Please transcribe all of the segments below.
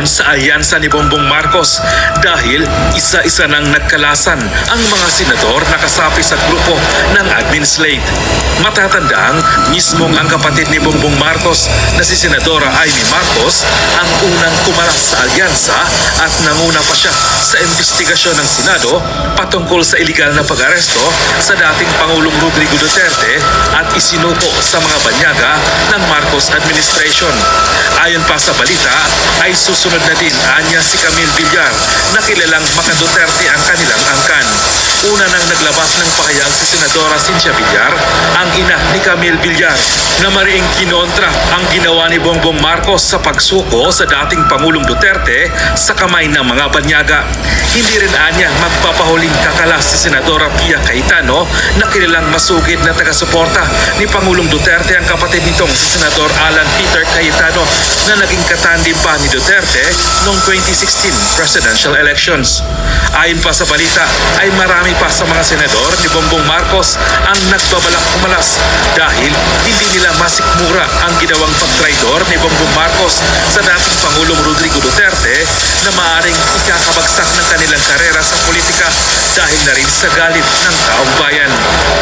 noon sa alyansa ni Bongbong Marcos dahil isa-isa nang nagkalasan ang mga senador na kasapi sa grupo ng admin slate. Matatandang mismong ang kapatid ni Bongbong Marcos na si Senadora Amy Marcos ang unang kumalas sa alyansa at nanguna pa siya sa investigasyon ng Senado patungkol sa iligal na pag-aresto sa dating Pangulong Rodrigo Duterte at isinuko sa mga banyaga ng Marcos administration. Ayon pa sa balita, ay susunod na din anya si Camille Villar na kilalang Maka ang kanilang. Una nang naglabas ng pahayag si Senadora Cynthia Villar, ang ina ni Camille Villar, na mariing kinontra ang ginawa ni Bongbong Marcos sa pagsuko sa dating Pangulong Duterte sa kamay ng mga banyaga. Hindi rin anya magpapahuling kakalas si Senadora Pia Cayetano na kilalang masugid na taga-suporta ni Pangulong Duterte ang kapatid nitong si Senador Alan Peter Cayetano na naging katandim pa ni Duterte noong 2016 presidential elections. Ayon pa sa balita ay marami pa sa mga senador ni Bongbong Marcos ang nagbabalak kumalas dahil hindi nila masikmura ang ginawang pagtraidor ni Bongbong Marcos sa dating Pangulong Rodrigo Duterte na maaring ikakabagsak ng kanilang karera sa politika dahil na rin sa galit ng taong bayan.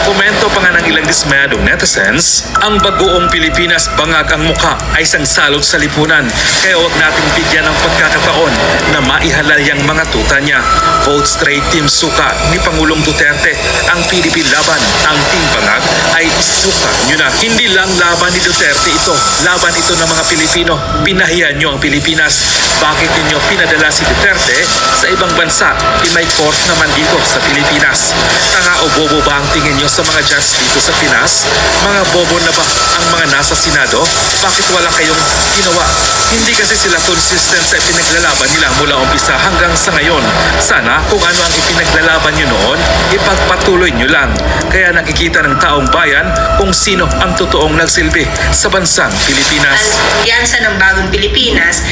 Komento pa nga ng ilang dismayadong netizens, ang bagoong Pilipinas bangag ang muka ay isang salot sa lipunan kaya huwag nating bigyan ng pagkakataon na maihalal yung mga tuta niya. Vote straight Team Suka ni Pangulong Duterte ang PDP laban. Ang Team Bangag ay isuka nyo na. Hindi lang laban ni Duterte ito, laban ito ng mga Pilipino. Pinahiyan nyo ang Pilipinas. Bakit ninyo pinadala si Duterte sa ibang bansa? E may court naman dito sa Pilipinas. Tanga o bobo ba ang tingin nyo sa mga judge dito sa Pinas? Mga bobo na ba ang mga nasa Senado? Bakit wala kayong ginawa? Hindi kasi sila consistent sa ipinaglalaban nila mula umpisa hanggang sa ngayon. Sana kung ano ang ipinaglalaban nyo noon, ipagpatuloy nyo lang. Kaya nakikita ng taong bayan kung sino ang totoong nagsilbi sa bansang Pilipinas. alyansa ng bagong Pilipinas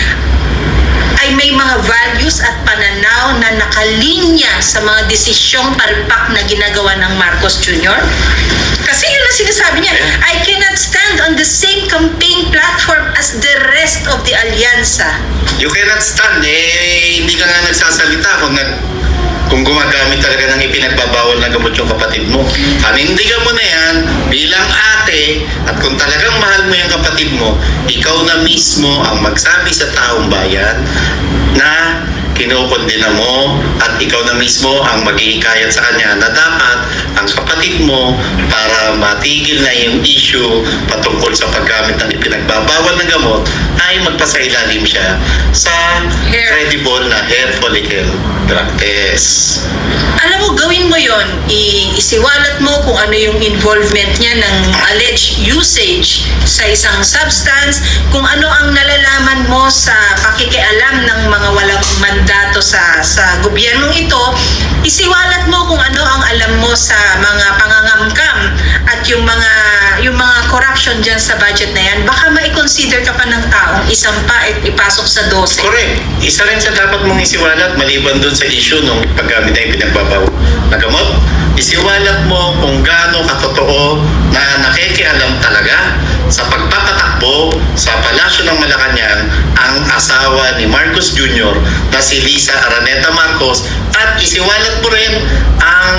ay may mga values at pananaw na nakalinya sa mga desisyong palpak na ginagawa ng Marcos Jr. Kasi yun ang sinasabi niya, I cannot stand on the same campaign platform as the rest of the alyansa. You cannot stand, eh, hindi ka nga nagsasalita kung nag kung gumagamit talaga ng ipinagbabawal na gamot yung kapatid mo. Panindigan mo na yan bilang ate at kung talagang mahal mo yung kapatid mo, ikaw na mismo ang magsabi sa taong bayan na kinukondena mo at ikaw na mismo ang maghihikayat sa kanya na dapat ang kapatid mo para matigil na yung issue patungkol sa paggamit ng ipinagbabawal na gamot ay magpasailalim siya sa Hair. credible na hair follicle drug test. Alam mo, gawin mo yon isiwalat mo kung ano yung involvement niya ng alleged usage sa isang substance, kung ano ang nalalaman mo sa pakikialam ng mga walang mandato sa sa gobyernong ito, isiwalat mo kung ano ang alam mo sa mga pangangamkam at yung mga yung mga corruption dyan sa budget na yan, baka ma-consider ka pa ng taong isampa at ipasok sa 12. Correct. Isa rin sa dapat mong isiwalat maliban dun sa issue ng paggamit ng pinagbabaw na gamot. Isiwalat mo kung gaano katotoo na nakikialam talaga sa pagpapatakbo sa palasyo ng Malacanang ang asawa ni Marcos Jr. na si Lisa Araneta Marcos at isiwalat mo rin ang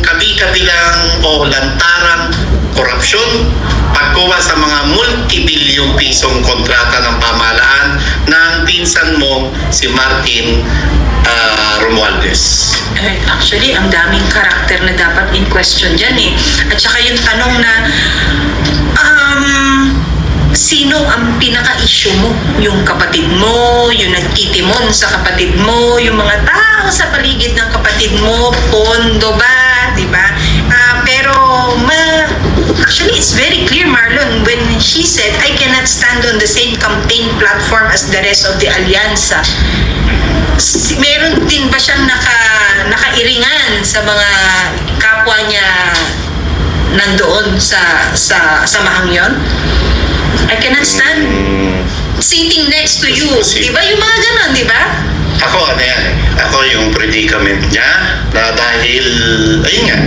kabi-kabilang o lantarang korupsyon, pagkuha sa mga multibilyong pisong kontrata ng pamahalaan ng pinsan mo si Martin ah, Romualdez. Eh, actually, ang daming karakter na dapat in question dyan eh. At saka yung tanong na, um, sino ang pinaka-issue mo? Yung kapatid mo, yung nagtitimon sa kapatid mo, yung mga tao sa paligid ng kapatid mo, pondo ba, di ba? Actually, it's very clear, Marlon, when she said, I cannot stand on the same campaign platform as the rest of the Allianza si, meron din ba siyang naka, nakairingan sa mga kapwa niya nandoon sa sa samahang yon? I cannot stand Mm, sitting next to you. Di ba? Yung mga ganon, di ba? ako ano yan eh. Ako yung predicament niya na dahil, ayun nga,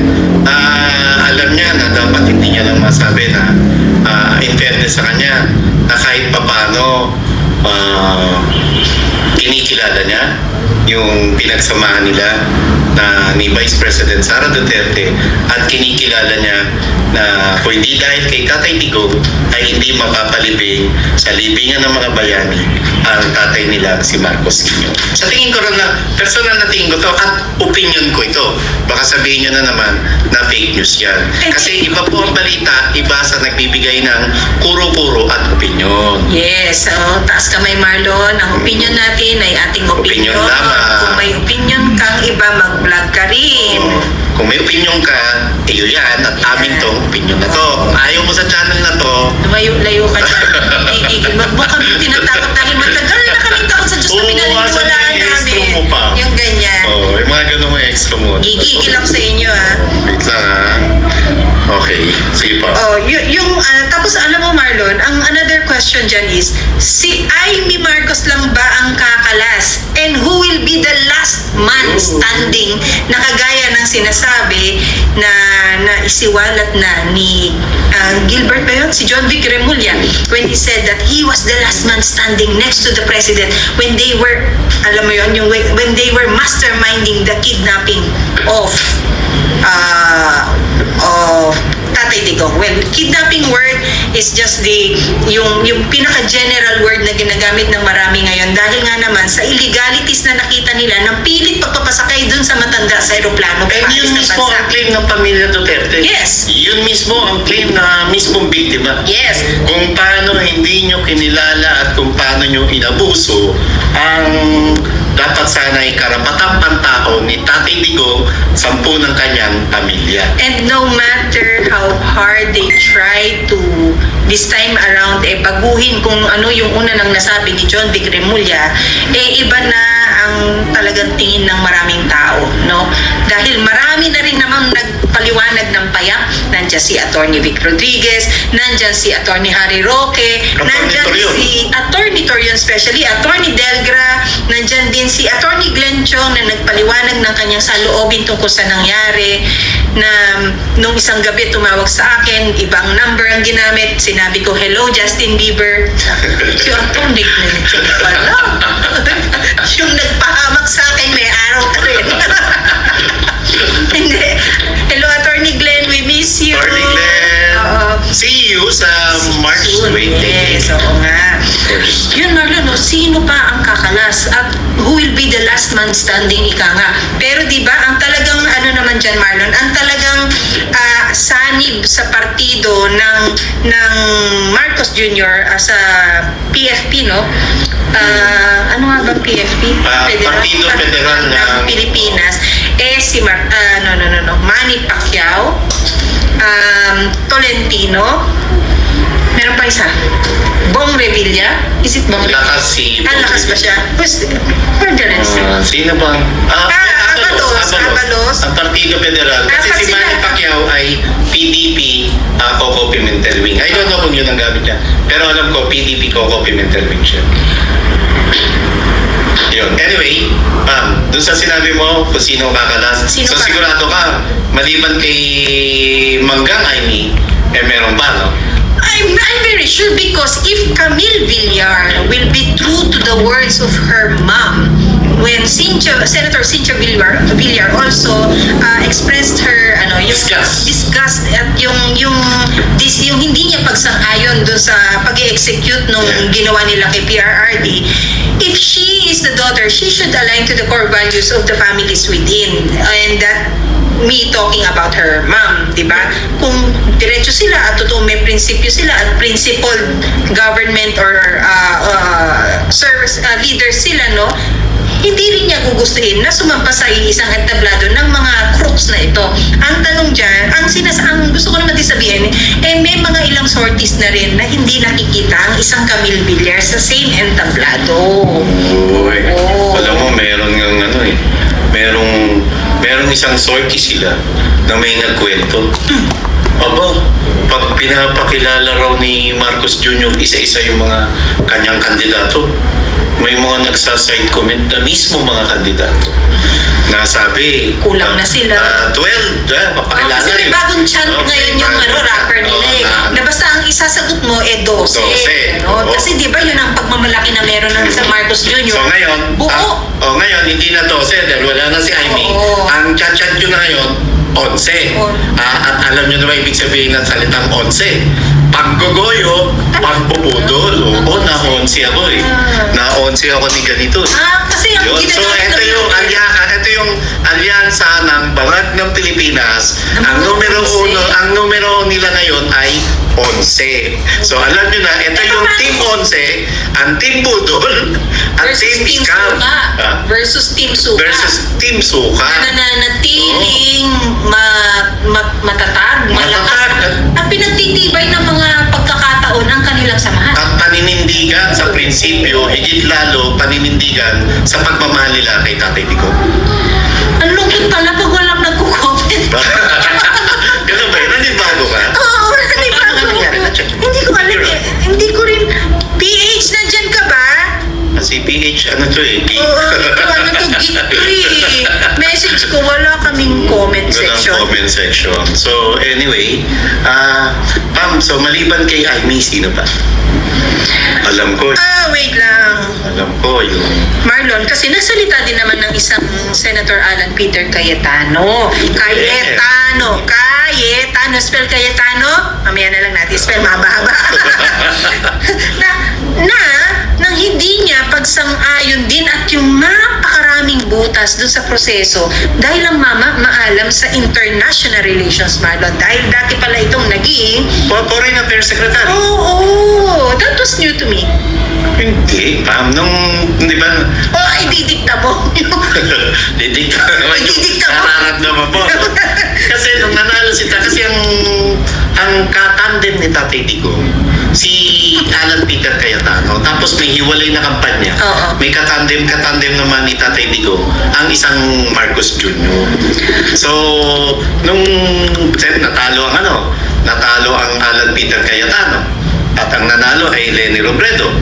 ah, alam niya masabi na ah, in fairness sa kanya na kahit papano ah, kinikilala niya yung pinagsamahan nila na ni Vice President Sara Duterte at kinikilala niya na kung hindi dahil kay Tatay Digong ay hindi mapapalibing sa libingan ng mga bayani ang tatay nila si Marcos Sr. Sa tingin ko rin na personal na tingin ko to at opinion ko ito. Baka sabihin niyo na naman na fake news yan. Kasi iba po ang balita, iba sa nagbibigay ng kuro-kuro at opinion. Yes, oh, taas kamay Marlon. Ang opinion natin ay ating opinion. Opinion lamang. Kung may opinion kang iba, mag-vlog ka rin. Oo. Kung may opinion ka, iyo yan at amin tong opinion na to. Ayaw mo sa channel na to, Lumayo-layo ka dyan. Gigigil. Wag mo kami tinatakot dahil matagal sa Diyos na Oo, extra namin. mo pa? Yung ganyan. oh, yung mga ganun mga extra mo. Gigigil ako sa inyo ah. Wait lang ha. Okay, sige pa. Oh, yung ah, tapos alam mo Marlon, ang another question dyan is si Amy Marcos lang ba ang kakalas? And who will be the last man standing na kagaya ng sinasabi na na isiwalat na ni ah, Gilbert ba yun? Si John Vic Remulla when he said that he was the last man standing next to the president when they were alam mo yun, yung when they were masterminding the kidnapping of uh, Digong. Well, kidnapping word is just the yung yung pinaka general word na ginagamit ng marami ngayon dahil nga naman sa illegalities na nakita nila ng pilit pagpapasakay dun sa matanda sa eroplano And yun mismo ang claim ng pamilya Duterte. Yes. Yun mismo ang claim na mismong biktima. Yes. Kung paano hindi nyo kinilala at kung paano nyo inabuso ang dapat sana ay karapatang pantao ni Tatay Digong sampu ng kanyang pamilya. And no matter how hard they try to this time around eh baguhin kung ano yung una nang nasabi ni John Vic Remulla, eh iba na ang talagang tingin ng maraming tao, no? Dahil marami na rin namang nagpaliwanag ng payak. Nandiyan si Attorney Vic Rodriguez, nandiyan si Attorney Harry Roque, nandiyan si Attorney Torion especially, Attorney Delgra, nandyan din si Attorney Glenn Chong na nagpaliwanag ng kanyang saloobin tungkol sa nangyari na nung isang gabi tumawag sa akin, ibang number ang ginamit, sinabi ko, hello Justin Bieber. si Attorney Glenn Chong pala. yung nagpahamak sa akin, may araw ka rin. miss you. Attorney Glenn. Oo. See you sa March Soon, 20. Yes, oo nga. Yun Marlon, no, sino pa ang kakalas at who will be the last man standing ika nga. Pero di ba ang talagang ano naman diyan Marlon, ang talagang ah, sanib sa partido ng ng Marcos Jr. as a PFP no. Ah, ano nga ba PFP? Ah, Partido Federal ng- Pilipinas eh si Mar ah, no no no no Manny Pacquiao um, Tolentino meron pa isa Bong Revilla is it Bong Revilla? Lakas si... Ah, lakas ba siya? Who's, who are the rest? Ah, sino bang? Ah, Ah, Abalos, Abalos. Ang Partido Federal. Ah, Kasi si kasi Manny Pacquiao ay PDP uh, Coco Pimentel Wing. I don't know kung yun ang gamit niya. Pero alam ko, PDP Coco Pimentel Wing siya. Yun. Anyway, ma'am, dun sa sinabi mo kung sino ang kakalas. Sino so ka? sigurado ka, maliban kay Manggang Aimee, eh meron pa, no? I'm, I'm very sure because if Camille Villar will be true to the words of her mom, when Cynthia, Senator Cynthia Villar, Villar also uh, expressed her ano yung Disgust. disgust at yung yung dis, yung hindi niya pagsang-ayon doon sa pag-execute nung Yeah. ginawa nila kay PRRD if she is the daughter she should align to the core values of the families within and that me talking about her mom, di ba? Kung diretso sila at totoo may prinsipyo sila at principled government or uh, uh, service uh, leaders sila, no? Hindi rin niya gugustuhin na sumampa sa isang entablado ng mga crooks na ito. Ang tanong dyan, ang, sinas ang gusto ko naman din sabihin, eh may mga ilang sorties na rin na hindi nakikita ang isang Camille Villar sa same entablado. Uy, Oo. alam mo, meron ng ano eh, merong, merong isang sortie sila na may nagkwento. Aba, pag pinapakilala raw ni Marcos Jr. isa-isa yung mga kanyang kandidato, may mga nagsaside comment na mismo mga kandidato na sabi Kulang na sila. ah, 12 ah, Oh, papakilala kasi may yun. bagong chant Okay, ngayon yung ano, rapper nila Oo, eh. na- Na basta ang isasagot mo eh 12. 12, Ganon. oo. Kasi di ba yun ang pagmamalaki na meron ng sa Marcos Jr. So ngayon, Buo. ah, oh, ngayon hindi na 12 dahil wala na si Amy. Oo. Ang chat-chat na ngayon, 11. On. Ah, at alam nyo na ba ibig sabihin ng salitang 11? Paggogoyo, pagpupudol. Oo, na 11 ako eh. Na 11 ako ni ganito. eh. Ah, kasi ang Yun. So, ito naman yung, ng- alya, ito yung alyansa ng Bangag ng Pilipinas. Ng Ang numero 11. uno, ang numero nila ngayon ay 11. So, alam nyo na, ito yung? Team 11, ang Team Budol, ang versus Team Team Scam. Suka. Ah, versus Team Suka. versus Team Suka. na nananatiling ma, ma, matatag, malakas. Matatag. Ang pinagtitibay ng mga pagkakataon ang kanilang samahan. Paninindigan sa prinsipyo, higit lalo paninindigan sa pagmamahal nila kay Tatay Tico. Ang lungkot pala pag walang nagko-comment. Si PH, ano to eh? Geek. Oo, ito ano to, geek to eh. Message ko, wala kaming comment Walang section. comment section. So, anyway, ah, Pam, so maliban kay Amy, sino pa? Alam ko, Ah, wait lang. alam ko yung... Marlon, kasi nagsalita din naman ng isang Senator Alan Peter Cayetano. Cayetano. Cayetano. Spell Cayetano? Mamaya na lang natin. Spell mahaba-haba. na, na, hindi niya pagsang-ayon din at yung napakaraming butas doon sa proseso dahil ang mama maalam sa international relations, Marlon. Dahil dati pala itong naging Po- Foreign Affairs Secretary. Oo, oh, that was new to me. Hindi, Pam, nung, di ba, Oh, ay didikta mo. Didikta naman yung Didikta mo. nararamdaman mo. no? kasi nung nanalo si Ta- kasi ang ang katandem ni Tatay Digong, si Alan Peter Cayetano, tapos may hiwalay na kampanya. Oo. May katandem, katandem naman ni Tatay Digong, ang isang Marcos Jr. So, nung sen, natalo ang ano, natalo ang Alan Peter Cayetano, at ang nanalo ay Lenny Robredo.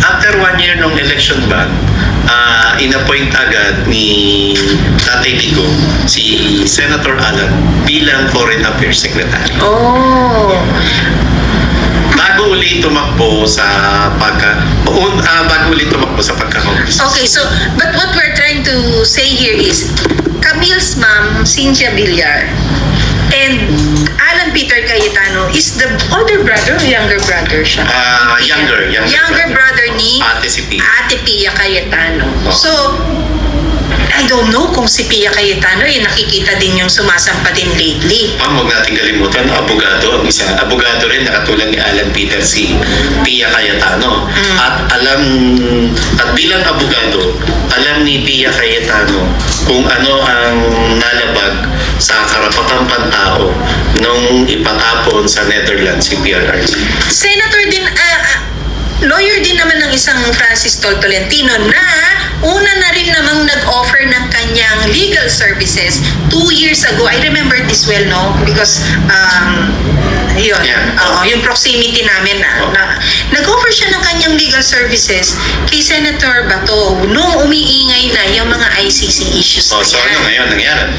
After one year nung election ban, ah inappoint agad ni Tatay Digong si Senator Alan bilang Foreign Affairs Secretary. Oh. Uli tumakbo sa pagka un, ah, bago uli tumakbo sa pagka-congress. Okay, so, but what we're trying to say here is, Camille's mom, Cynthia Villar, and Alan Peter Cayetano is the older brother or younger brother siya? Ah, younger, younger Younger brother, brother. ni Ate si P. Ate Pia Cayetano. Oh. So, I don't know kung si Pia Cayetano eh, nakikita din yung sumasampa din lately. Ma'am, huwag natin kalimutan, abogado, ang isa, abogado rin na katulad ni Alan Peter si Pia Cayetano. Mm. At alam, at bilang abogado, alam ni Pia Cayetano kung ano ang nalabag sa karapatang pantao nung ipatapon sa Netherlands si PRRC. Senator din, ah, lawyer din naman ng isang Francis Tolentino na una na rin namang nag-offer ng kanyang legal services two years ago. I remember this well, no? Because, um, yun, Yeah. oo, yung proximity namin na, Oh. na nag-offer siya ng kanyang legal services kay Senator Bato nung umiingay na yung mga ICC issues. O, na so ano ngayon nangyari?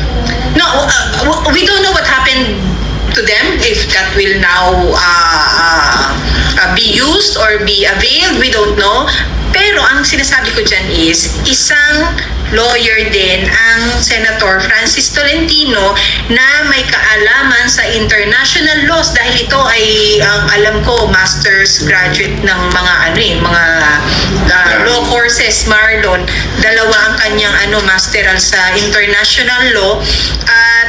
No, uh, we don't know what happened to them if that will now uh, uh, uh, be used or be availed. We don't know. Pero ang sinasabi ko dyan is, isang lawyer din ang Senator Francis Tolentino na may kaalaman sa international laws dahil ito ay ang alam ko master's graduate ng mga ano eh, mga uh, law courses Marlon. Dalawa ang kanyang ano masteral sa international law. At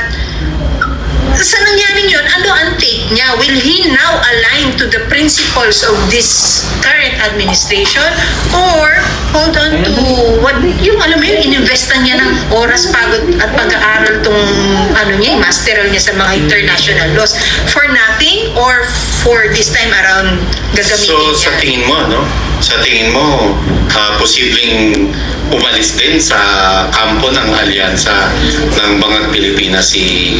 sa nangyaring yun, ano ang take niya? Will he now align to the principles of this current administration? Or hold on to what, yung alam mo yun, ininvestan niya ng oras, pagod at pag-aaral tong ano niya, masteral niya sa mga international laws for nothing or for this time around gagamitin So, niya? sa tingin mo, no? Sa tingin mo, ah, posibleng umalis din sa kampo ng alyansa ng Bangag Pilipinas si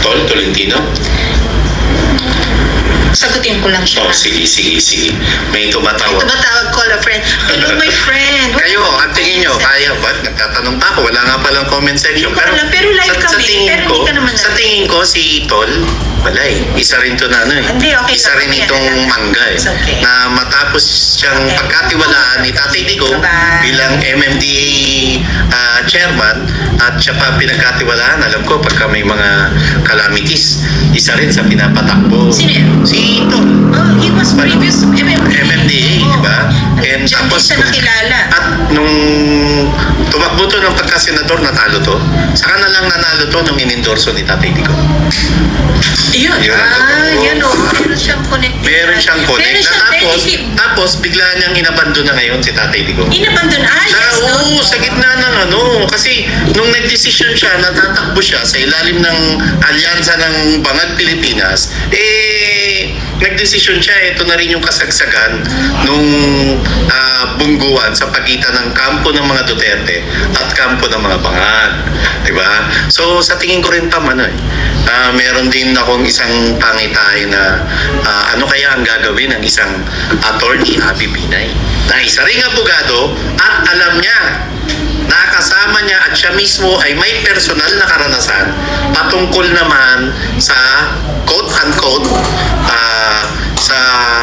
Tol Tolentino? Sagutin ko lang siya. Oh, sige, sige, sige. May tumatawag. Tumatawag call a friend. Hello, my friend. Kayo, ang tingin nyo, kaya ba? Nagtatanong pa ako, wala nga palang comment section. Hindi ko alam, pero live sa, sa kami, tingin pero ko, hindi ka naman Sa tingin ko, si Tol, wala eh. Isa rin to na ano eh. Hindi, okay Isa lang. rin itong mangga eh. It's okay. Na matapos siyang Okay. pagkatiwalaan ni Tatay Digo Bye-bye. bilang MMDA ah, chairman at siya pa pinagkatiwalaan. Alam ko, pagka may mga calamities, isa rin sa pinapatakbo. Sino yun? Si Tol. Oh, he was previous MMDA. MMDA, ba? And Diyan tapos, siya nakilala. at nung tumakbo to ng pagka-senador, natalo to. Saka na lang nanalo to nung inendorso ni Tatay Dico. Yun. Yun ah, yun o. Meron siyang connect. Meron siyang connect. Meron Na siyang tapos, benefit. tapos bigla niyang inabandon na ngayon si Tatay Dico. Inabandon. Ah, Sa, yes. no? oo, sa gitna ng ano, kasi nung nagdesisyon siya na tatakbo siya sa ilalim ng alyansa ng Bangag Pilipinas, eh, nagdesisyon siya, ito na rin yung kasagsagan nung ah, bungguan sa pagitan ng kampo ng mga Duterte at kampo ng mga Bangag. Diba? So, sa tingin ko rin tama na eh. Ah, meron din akong isang pangitahe na ah, ano kaya ang gagawin ng isang attorney, Abby Binay, na isa ring abogado at alam niya nakasama niya at siya mismo ay may personal na karanasan patungkol naman sa quote-unquote ah, sa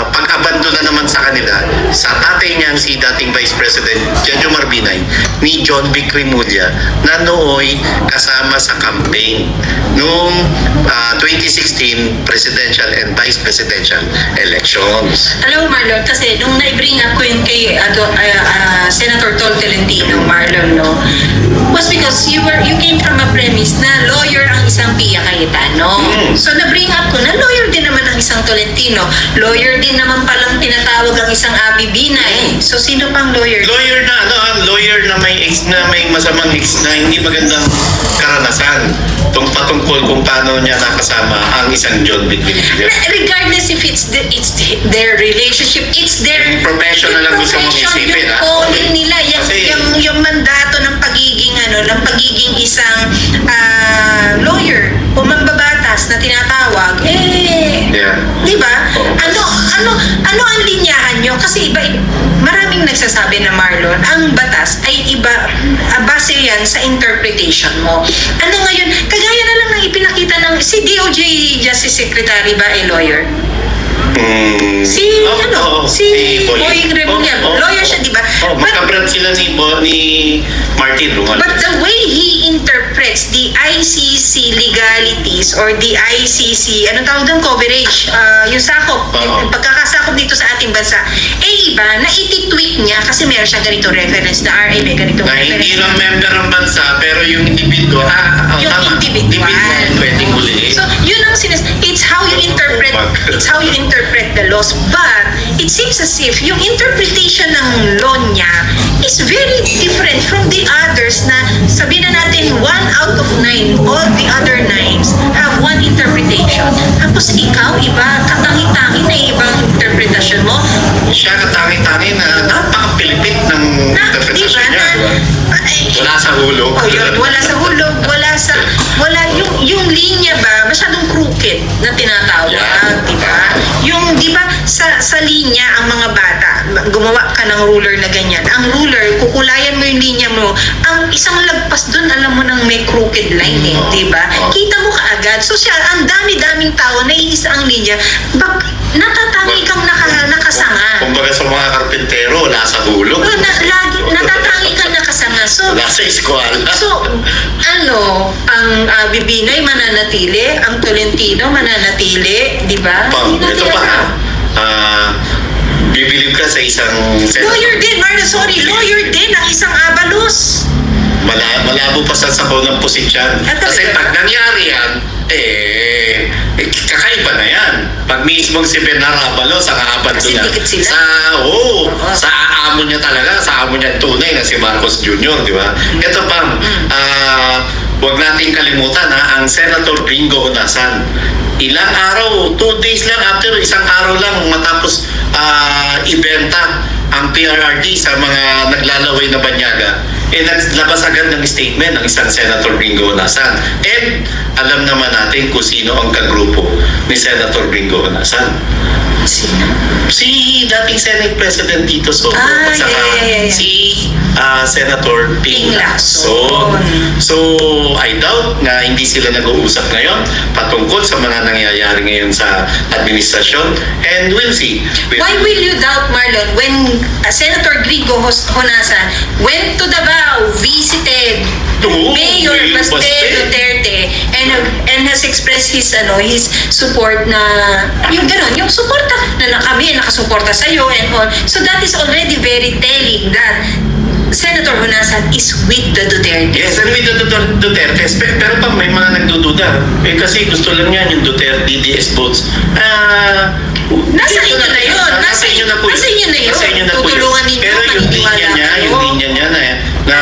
pag-abandona naman sa kanila sa tatay niyang si dating Vice President Jojo Marbinay ni John Vic Rimulya na nooy kasama sa campaign noong ah, 2016 presidential and vice presidential elections. Alam mo, Marlon, kasi nung na-bring up ko yun kay ah, ah, Senator Tol Tolentino, Marlon, no, was because you were you came from a premise na lawyer ang isang Pia Cayetano. Mm. So na-bring up ko na lawyer din naman ang isang Tolentino. Lawyer din naman palang tinatawag ang isang Abi Binay. So sino pang lawyer? lawyer na ano ang lawyer na may ex na may masamang ex na hindi magandang karanasan tung patungkol kung paano niya nakasama ang isang John. Na- regardless if it's the, it's the- their relationship, it's their Professional lang gusto mong profession, isipin, yung calling nila, yung, Kasi- yung, yung mandato ng pagiging ano, ng pagiging isang ah, lawyer o mambabatas na tinatawag, eh, Yeah. di ba? Ano, ano, ano ang linyahan nyo? Kasi iba, maraming nagsasabi na Marlon, ang batas ay iba, ah, base yan sa interpretation mo. Ano ngayon, kagaya na lang ng ipinakita ng, si DOJ Justice Secretary ba ay lawyer? Mm. Si, Oh, ano, oo, si Boying Remulla. Oh, oh, Lawyer oh. siya, di ba? Oh, magkabrad sila ni, Bo, ni Martin Romualdez. But the way he interprets the ICC legalities or the ICC, ano tawag doon, coverage, uh, yung sakop, yung pagkakasakop dito sa ating bansa, eh iba, na iti-tweak niya kasi meron siya ganito reference na RA, may ganito na reference. hindi lang member ng bansa pero yung individual ah, ah, Yung tama. individual. pwedeng huliin. So, yun ang sinas... How you interpret... It's how you interpret the laws. But, it seems as if yung interpretation ng law niya is very different from the others na sabihin na natin one out of nine, all the other nines have one interpretation. Tapos ikaw, iba, katangi-tangi na ibang interpretasyon mo. siya katangi-tangi na napaka-pilipit ng Na, di ba, interpretasyon niya. na, ay, Wala sa hulog. Oh, yun, wala sa hulog, wala sa wala yung yung linya ba masyadong crooked na tinatawag, Yeah. 'di ba? Yung 'di ba sa sa linya ang mga bata, gumawa ka ng ruler na ganyan. Ang ruler, kukulayan mo yung linya mo. Ang isang lagpas doon, alam mo nang may crooked line eh. 'di ba? Kita mo kaagad. So siya, ang dami-daming tao na iisa ang linya. Bak natatangi kang naka, nakasanga. Kumbaga sa mga karpintero, wala sa hulog. Oh, na, lagi, natatangi kang. So, Wala sa eskwala. So, ano, ang uh, Bibinay mananatili, ang Tolentino mananatili, di ba? Pa, Hindi ito pa ha. Ah, bibilib ka sa isang. Lawyer din, Marna, sorry, lawyer din ang isang abalos. Mala, malabo pa sa sabaw ng pusit yan. Kasi pag nangyari yan, eh, eh, kakaiba na yan. Pag mismong si Bernard Abalo sa kaabad sila. sa, oo, Oo. sa aamo niya talaga, sa amo niya tunay na si Marcos Jr., di ba? Ito pang, Mm. ah, huwag nating kalimutan ha, ang Senator Bingo Onasan. Ilang araw, two days lang after, isang araw lang matapos ah, ibenta ang PRRD sa mga naglalaway na banyaga, eh naglabas agad ng statement ng isang Senator Bingo Onasan. And alam naman natin kung sino ang kagrupo ni Senator Bingo Onasan. Sino? Si dating Senate President Tito Soto Ah, at saka yeah, yeah, yeah, si ah, Senator Ping Lacson. So, I doubt na hindi sila nag-uusap ngayon patungkol sa mga nangyayari ngayon sa administrasyon. And we'll see. We'll- Why will you doubt, Marlon, when uh, Senator Grigo Honasan went to Davao, visited Mayor Baste Baste. Duterte and and has expressed his ano his support na yung gano'n, yung suporta na, na kami nakasuporta sa iyo and all. So that is already very telling that Senator Honasan is with the Duterte. Yes, and with the Dut- Duterte, Pe- pero pag may mga nagdududa, eh kasi gusto lang yan yung Duterte DDS votes. Ah, Nasa dito inyo na yun. Ah, Nasa- Nasa inyo na po. nasa inyo na yun. Nasa inyo na po Tutulungan ninyo, Pero yung linya niya, yung linya niya na, na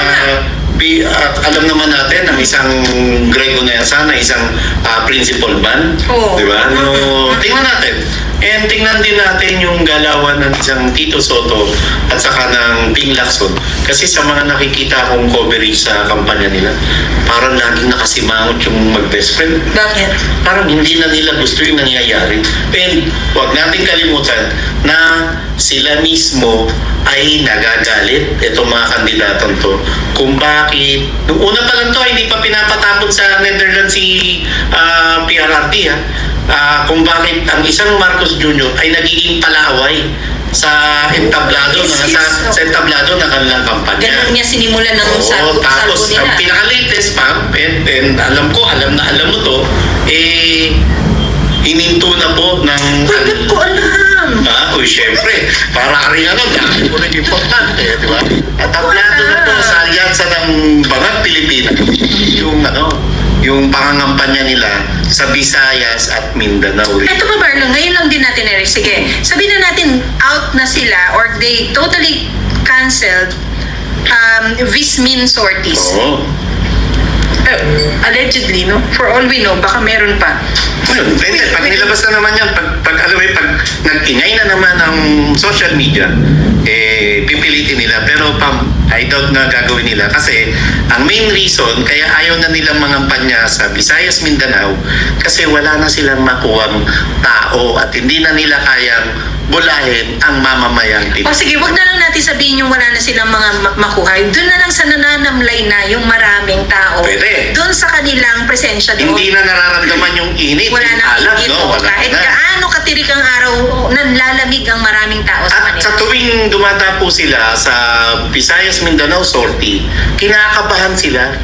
at alam naman natin ang isang Grego na yan sana, isang ah, principal man. Oo. Di ba? No, Mhm. tingnan natin. And tingnan din natin yung galawan ng isang Tito Soto at saka ng Ping Lacson. Kasi sa mga nakikita kong coverage sa kampanya nila, parang laging nakasimangot yung mag-best friend. Bakit? Parang hindi na nila gusto yung nangyayari. And huwag natin kalimutan na sila mismo ay nagagalit itong mga kandidatong to kung bakit nung una pa lang to hindi pa pinapatapon sa Netherlands si ah, PRRD ha Ah, kung bakit ang isang Marcos Jr. ay nagiging palaway sa entablado Yes, na yes. sa, sa entablado ng kanilang kampanya. Ganun niya sinimulan ng Oo, salvo, tapos salvo nila. ang pinaka-latest pa, and, and alam ko, alam na alam mo to, eh, hininto na po ng... Ba't ko alam? Uy, syempre, para rin ano, dahil mo rin importante, di ba? At tablado na po sa alyansa ng Bangat Pilipinas, yung ano, yung pangangampanya nila sa Visayas at Mindanao. Ito ba, Marlon, ngayon lang din natin na Sige, sabihin na natin out na sila or they totally canceled um, Vismin sorties. Oo. Uh, allegedly, no? For all we know, baka meron pa. Ayun, pwede. Pag nilabas na naman yan, pag, pag alam mo, pag nag-ingay na naman ang social media, eh, pipilitin nila. Pero Pam, I doubt na gagawin nila. Kasi ang main reason, kaya ayaw na nilang mangampanya sa Visayas, Mindanao, kasi wala na silang makuwang tao at hindi na nila kayang bulahin ang mamamayang O sige, wag na lang natin sabihin yung wala na silang mga ma- makuhay. Doon na lang sa nananamlay na yung maraming tao. Pwede. Doon sa kanilang presensya doon. Hindi na nararamdaman yung init, wala yung na alat, no? o Wala kahit na. gaano katirik ang araw, nanlalamig ang maraming tao sa At kanila. sa tuwing dumadapo sila sa Visayas Mindanao sortie, kinakabahan sila